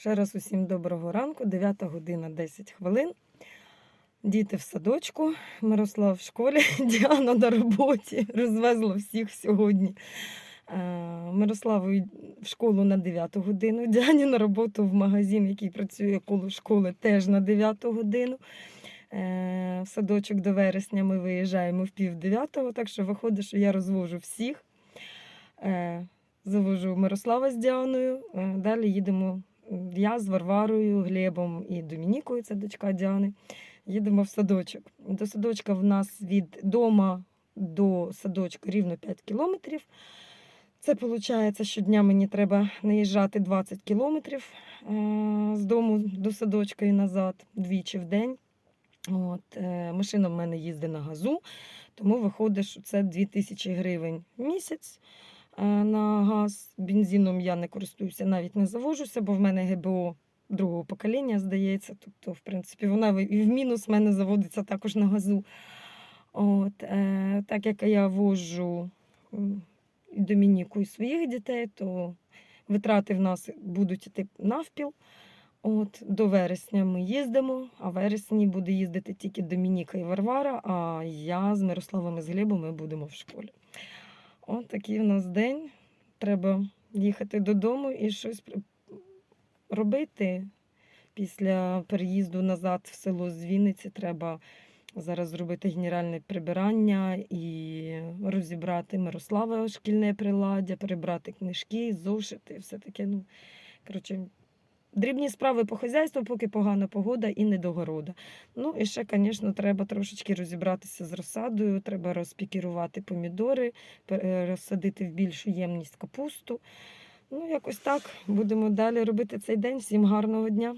Ще раз усім доброго ранку, 9 година 10 хвилин. Діти в садочку, Мирослав в школі, Діана на роботі. Розвезла всіх сьогодні. Е, Мирославу в школу на 9 годину, Діані на роботу в магазин, який працює коло школи, теж на 9 годину. Е, В садочок до вересня ми виїжджаємо в пів дев'ятого, так що виходить, що я розвожу всіх. Е, Завожу Мирослава з Діаною. Далі їдемо я з Варварою, Глебом і Домінікою, це дочка Діани. Їдемо в садочок. До садочка в нас від дома до садочка рівно 5 кілометрів. Це виходить, щодня мені треба наїжджати 20 кілометрів е, з дому до садочка і назад двічі в день. От, е, машина в мене їздить на газу, тому виходить, що це 2000 гривень місяць на газ. Бензином я не користуюся, навіть не завожуся, бо в мене ГБО другого покоління, здається. Тобто, в принципі, вона і в мінус в мене заводиться також на газу. От, е, так як я вожу Домініку і своїх дітей, то витрати в нас будуть іти навпіл. От, до вересня ми їздимо, а в вересні буде їздити тільки Домініка і Варвара, а я з Мирославом і з Глебом ми будемо в школі. От такий у нас день. Треба їхати додому і щось робити. Після переїзду назад в село з Вінниці треба зараз зробити генеральне прибирання і розібрати Мирослава шкільне приладдя, перебрати книжки, зошити, все таке. Ну, коротше, дрібні справи по хазяйству, поки погана погода і недогорода. Ну і ще, звісно, треба трошечки розібратися з розсадою, треба розпікірувати помідори, пере- розсадити в більшу ємність капусту. Ну, якось так. Будемо далі робити цей день. Всім гарного дня.